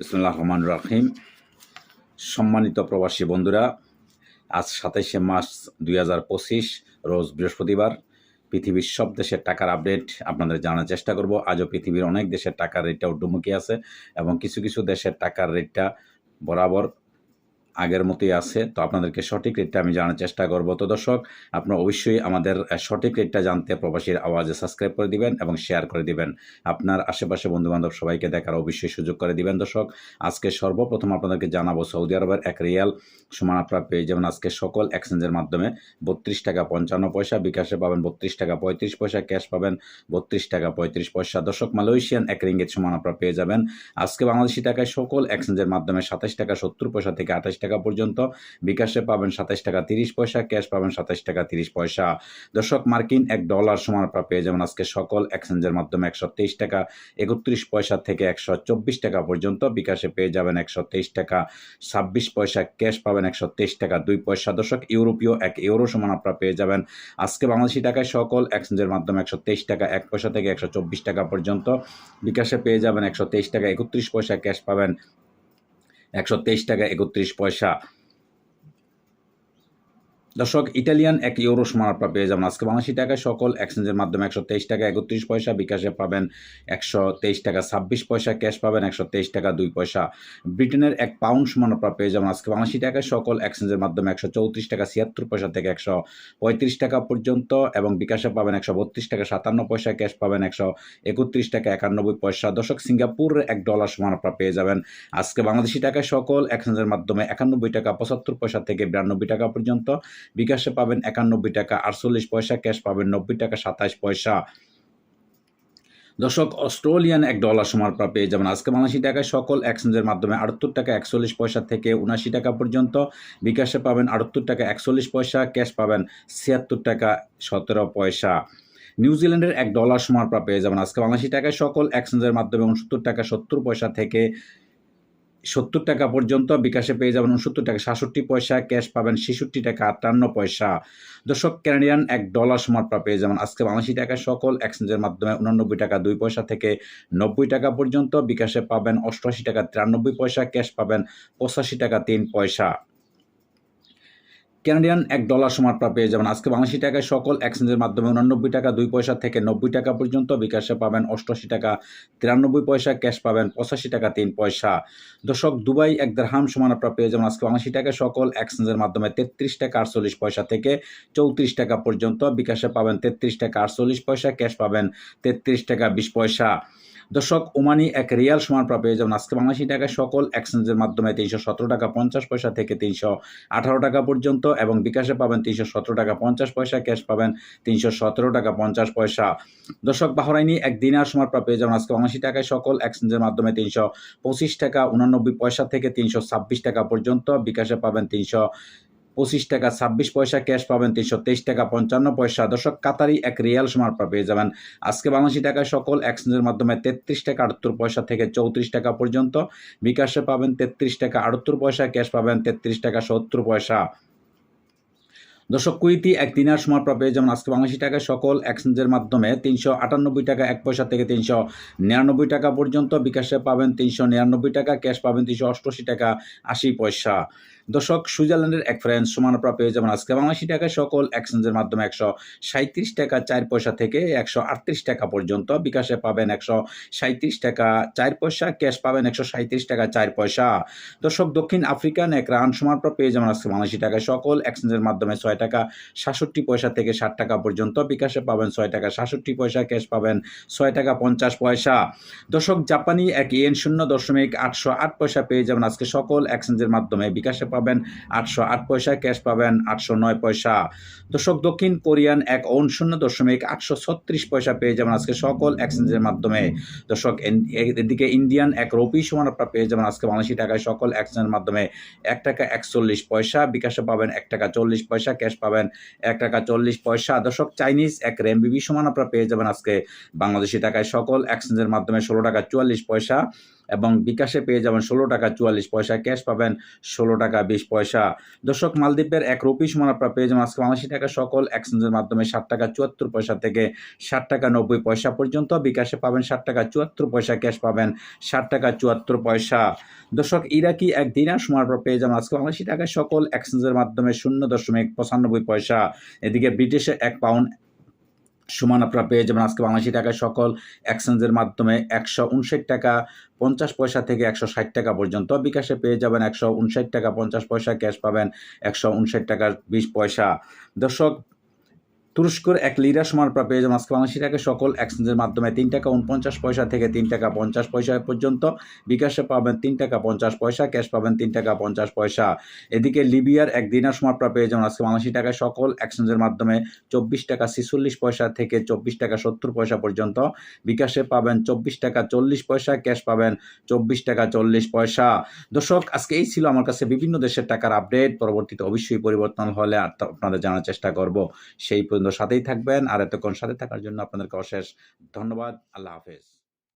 বিসমুল্লাহ রহমান রাহিম। সম্মানিত প্রবাসী বন্ধুরা, আজ সাতাইশে মার্চ দুই হাজার পঁচিশ, রোজ বৃহস্পতিবার। পৃথিবীর সব দেশের টাকার আপডেট আপনাদের জানার চেষ্টা করব। আজও পৃথিবীর অনেক দেশের টাকার রেটটা উড্ডমুখী আছে এবং কিছু কিছু দেশের টাকার রেটটা বরাবর আগের মতোই আছে, তো আপনাদেরকে সঠিক রেটটা আমি জানার চেষ্টা করব। তো দর্শক, আপনারা অবশ্যই আমাদের সঠিক রেটটা জানতে প্রবাসীর আওয়াজে সাবস্ক্রাইব করে দিবেন এবং শেয়ার করে দিবেন। আপনার আশেপাশে বন্ধুবান্ধব সবাইকে দেখার অবশ্যই সুযোগ করে দিবেন। দর্শক, আজকে সর্বপ্রথম আপনাদেরকে জানাব সৌদি আরবের এক রিয়াল সমান আপনারা পেয়ে যাবেন আজকে সকল এক্সচেঞ্জের মাধ্যমে। বত্রিশ টাকা পঞ্চান্ন পয়সা, বিকাশে পাবেন বত্রিশ টাকা পঁয়ত্রিশ পয়সা ক্যাশ পাবেন বত্রিশ টাকা পঁয়ত্রিশ পয়সা। দর্শক, মালয়েশিয়ান এক রিঙ্গিত সমান আপনারা পেয়ে যাবেন। আজকে বাংলাদেশি টাকায় সকল এক্সচেঞ্জের মাধ্যমে সাতাশ টাকা সত্তর পয়সা থেকে আঠাশ টাকা পর্যন্ত। বিকাশে পাবেন সাতাশ টাকা তিরিশ পয়সা, ক্যাশ পাবেন সাতাশ টাকা তিরিশ পয়সা। দর্শক, মার্কিন এক ডলার সমান পেয়ে যাবেন আজকে সকল এক্সচেঞ্জের মাধ্যমে একশো তেইশ টাকা, একত্রিশ পয়সা থেকে একশো চব্বিশ টাকা পর্যন্ত। বিকাশে পেয়ে যাবেন একশো তেইশ টাকা, ছাব্বিশ পয়সা, ক্যাশ পাবেন একশো তেইশ টাকা, দুই পয়সা। দর্শক, ইউরোপীয় এক ইউরো সমান আপনারা পেয়ে যাবেন আজকে বাংলাদেশি টাকায় সকল এক্সচেঞ্জের মাধ্যমে একশো তেইশ টাকা, এক পয়সা থেকে একশো চব্বিশ টাকা পর্যন্ত। বিকাশে পেয়ে যাবেন একশো তেইশ টাকা, একত্রিশ পয়সা, ক্যাশ পাবেন একশো তেইশ টাকা একত্রিশ পয়সা। দর্শক ইটালিয়ান এক ইউরো সমান আপনারা পেয়ে যাবেন। আজকে বাংলাদেশি টাকায় সকল এক্সচেঞ্জের মাধ্যমে একশো তেইশ টাকা একত্রিশ পয়সা, বিকাশে পাবেন একশো তেইশ টাকা ছাব্বিশ পয়সা, ক্যাশ পাবেন একশো তেইশ টাকা দুই পয়সা। ব্রিটেনের এক পাউন্ড সমান আপনারা পেয়ে যাবেন। আজকে বাংলাদেশি টাকায় সকল এক্সচেঞ্জের মাধ্যমে একশো চৌত্রিশ টাকা ছিয়াত্তর পয়সা থেকে একশো পঁয়ত্রিশ টাকা পর্যন্ত এবং বিকাশে পাবেন একশো বত্রিশ টাকা সাতান্ন পয়সা, ক্যাশ পাবেন একশো একত্রিশ টাকা একানব্বই পয়সা। দর্শক সিঙ্গাপুর এক ডলার সমান আপনারা পেয়ে যাবেন। আজকে বাংলাদেশি টাকায় সকল এক্সচেঞ্জের মাধ্যমে একানব্বই টাকা পঁচাত্তর পয়সা থেকে বিরানব্বই টাকা পর্যন্ত বিকাশে পাবেন একানব্বই টাকা, আটচল্লিশ পয়সা, ক্যাশ পাবেন নব্বই টাকা, সাতাশ পয়সা। দর্শক, অস্ট্রেলিয়ান এক ডলার সমান পেয়ে যাবেন। আজকে বাংলাদেশি টাকায় সকল এক্সচেঞ্জের মাধ্যমে আটাত্তর টাকা, একচল্লিশ পয়সা থেকে উনাশি টাকা পর্যন্ত। বিকাশে পাবেন আটাত্তর টাকা, একচল্লিশ পয়সা, ক্যাশ পাবেন ছিয়াত্তর টাকা, সতেরো পয়সা। নিউজিল্যান্ডের এক ডলার সমান পেয়ে যাবেন। আজকে বাংলাদেশি টাকায় সকল এক্সচেঞ্জের মাধ্যমে উনসত্তর টাকা, সত্তর পয়সা থেকে সত্তর টাকা পর্যন্ত বিকাশে পেয়ে যাবেন উনসত্তর টাকা, সাতষট্টি পয়সা, ক্যাশ পাবেন ছেষট্টি টাকা, আটান্ন পয়সা। দর্শক ক্যানাডিয়ান এক ডলার সমান আপনারা পেয়ে যাবেন। আজকে বাংলাদেশি টাকা সকল এক্সচেঞ্জের মাধ্যমে উনানব্বই টাকা, দুই পয়সা থেকে নব্বই টাকা পর্যন্ত বিকাশে পাবেন। অষ্টআশি টাকা, তিরানব্বই পয়সা, ক্যাশ পাবেন পঁচাশি টাকা, তিন পয়সা। ক্যানাডিয়ান এক ডলার সমান পেয়ে যাবেন। আজকে বাংলাদেশি টাকায় সকল এক্সচেঞ্জের মাধ্যমে উনানব্বই টাকা, দুই পয়সা থেকে নব্বই টাকা পর্যন্ত বিকাশে পাবেন অষ্টআশি টাকা, তিরানব্বই পয়সা ক্যাশ পাবেন পঁচাশি টাকা, তিন পয়সা। দর্শক, দুবাই এক দেড়হাম সমান পেয়ে যাবেন। আজকে বাংলাদেশি টাকায় সকল এক্সচেঞ্জের মাধ্যমে তেত্রিশ টাকা, আটচল্লিশ পয়সা থেকে চৌত্রিশ টাকা পর্যন্ত বিকাশে পাবেন তেত্রিশ টাকা, আটচল্লিশ পয়সা, ক্যাশ পাবেন তেত্রিশ টাকা, বিশ পয়সা। দর্শক, ওমানি এক রিয়াল সমান পেয়ে যাবেন আজকে বাংলাদেশি টাকায় সকল এক্সচেঞ্জের মাধ্যমে তিনশো সতেরো টাকা পঞ্চাশ পয়সা থেকে তিনশো আঠারো টাকা পর্যন্ত এবং বিকাশে পাবেন তিনশো সতেরো টাকা পঞ্চাশ পয়সা, ক্যাশ পাবেন তিনশো সতেরো টাকা পঞ্চাশ পয়সা। দর্শক, বাহরাইনি এক দিনার আপনারা পেয়ে যাবেন আজকে বাংলাদেশি টাকায় সকল এক্সচেঞ্জের মাধ্যমে তিনশো পঁচিশ টাকা উনানব্বই পয়সা থেকে তিনশো ছাব্বিশ টাকা পর্যন্ত। বিকাশে পাবেন তিনশো পঁচিশ টাকা, ছাব্বিশ পয়সা, ক্যাশ পাবেন তিনশো তেইশ টাকা, পঞ্চান্ন পয়সা। দর্শক, কাতারি এক রিয়াল সমান পেয়ে যাবেন। আজকে বাংলাদেশি টাকায় সকল এক্সচেঞ্জের মাধ্যমে তেত্রিশ টাকা আটাত্তর পয়সা থেকে চৌত্রিশ টাকা পর্যন্ত। বিকাশে পাবেন তেত্রিশ টাকা আটাত্তর পয়সা, ক্যাশ পাবেন তেত্রিশ টাকা সত্তর পয়সা। দর্শক, কুইতি এক দিনার সময় আপনারা যেমন আজকে বাংলাদেশি টাকায় সকল এক্সচেঞ্জের মাধ্যমে তিনশো আটানব্বই টাকা এক পয়সা থেকে তিনশো নিরানব্বই টাকা পর্যন্ত বিকাশে পাবেন তিনশো নিরানব্বই টাকা, ক্যাশ পাবেন তিনশো অষ্টআশি টাকা, আশি পয়সা। দর্শক, সুইজারল্যান্ডের এক ফ্রেন্স সমান আপনারা পেয়ে যাবেন আজকে বাংলাদেশি টাকায় সকল এক্সচেঞ্জের মাধ্যমে একশো সাঁত্রিশ টাকা চার পয়সা থেকে একশো আটত্রিশ টাকা পর্যন্ত বিকাশে পাবেন একশো সাঁত্রিশ টাকা চার পয়সা ক্যাশ পাবেন একশো সাঁত্রিশ টাকা চার পয়সা দর্শক, দক্ষিণ আফ্রিকান এক রান সমান আপনারা পেয়ে যাবেন আজকে বাংলাদেশি টাকায় সকল এক্সচেঞ্জের মাধ্যমে ছয় টাকা, সাতষট্টি পয়সা থেকে ষাট টাকা পর্যন্ত। বিকাশে পাবেন ছয় টাকা, সাতষট্টি পয়সা, ক্যাশ পাবেন ছয় টাকা পঞ্চাশ পয়সা। দর্শক, জাপানি এক ইয়েন শূন্য দশমিক আটশো আট পয়সা পেয়ে যাবেন আজকে সকল এক্সচেঞ্জের মাধ্যমে। বিকাশে পাবেন আটশো আট পয়সা, ক্যাশ পাবেন আটশো নয় পয়সা। দর্শক, দক্ষিণ কোরিয়ান এক ওন শূন্য দশমিক আটশো ছত্রিশ পয়সা পেয়ে যাবেন আজকে সকল এক্সচেঞ্জের মাধ্যমে। দর্শক এদিকে ইন্ডিয়ান এক রুপি সমান আপনারা পেয়ে যাবেন আজকে বাংলাদেশি টাকায় সকল এক্সচেঞ্জের মাধ্যমে। এক টাকা একচল্লিশ পয়সা, বিকাশে পাবেন এক টাকা চল্লিশ পয়সা, ক্যাশ পাবেন এক টাকা চল্লিশ পয়সা। দশক চাইনিজ এক রেমবিবি সমান আপনারা পেয়ে যাবেন আজকে বাংলাদেশি টাকায়। সকল এক্সচেঞ্জের মাধ্যমে ষোলো টাকা চুয়াল্লিশ পয়সা। এবং বিকাশে পেয়ে যাবেন ষোলো টাকা চুয়াল্লিশ পয়সা, ক্যাশ পাবেন ষোলো টাকা বিশ পয়সা। দর্শক, মালদ্বীপের এক রুপি সমান আপনারা পেয়ে যাবেন আজকে বাংলাদেশি টাকা সকল এক্সচেঞ্জের মাধ্যমে ষাট টাকা চুয়াত্তর পয়সা থেকে ষাট টাকা নব্বই পয়সা পর্যন্ত। বিকাশে পাবেন ষাট টাকা চুয়াত্তর পয়সা, ক্যাশ পাবেন ষাট টাকা চুয়াত্তর পয়সা। দর্শক, ইরাকি এক দিনার সময় আপনারা পেয়ে যাবেন আজকে বাংলাদেশি টাকায় সকল এক্সচেঞ্জের মাধ্যমে শূন্য দশমিক পঁচানব্বই পয়সা। এদিকে ব্রিটিশে এক পাউন্ড সমান আপনারা পেয়ে যাবেন আজকে বাংলাদেশি টাকায় সকল এক্সচেঞ্জের মাধ্যমে একশো উনষাট টাকা পঞ্চাশ পয়সা থেকে একশো ষাট টাকা পর্যন্ত বিকাশে পেয়ে যাবেন একশো উনষাট টাকা পঞ্চাশ পয়সা ক্যাশ পাবেন একশো উনষাট টাকা বিশ পয়সা। দর্শক তুরস্কর এক লিরা সমান পেয়ে যাবেন আজকে বাংলাদেশি টাকায় সকল এক্সচেঞ্জের মাধ্যমে তিন টাকা উনপঞ্চাশ পয়সা থেকে তিন টাকা পঞ্চাশ পয়সা পর্যন্ত বিকাশে পাবেন তিন টাকা পঞ্চাশ পয়সা, ক্যাশ পাবেন তিন টাকা পঞ্চাশ পয়সা। এদিকে লিবিয়ার এক দিনার আপনারা পেয়ে যাবেন আজকে বাংলাদেশি টাকায় সকল এক্সচেঞ্জের মাধ্যমে চব্বিশ টাকা ছিচল্লিশ পয়সা থেকে চব্বিশ টাকা সত্তর পয়সা পর্যন্ত বিকাশে পাবেন চব্বিশ টাকা চল্লিশ পয়সা, ক্যাশ পাবেন চব্বিশ টাকা চল্লিশ পয়সা। দর্শক, আজকে এই ছিল আমার কাছে বিভিন্ন দেশের টাকার আপডেট পরবর্তীতে অবশ্যই পরিবর্তন হলে আপনাদের জানার চেষ্টা করব। সেই পর্যন্ত সাথেই থাকবেন আর এতক্ষণ সাথে থাকার জন্য আপনাদেরকে অশেষ ধন্যবাদ। আল্লাহ হাফেজ।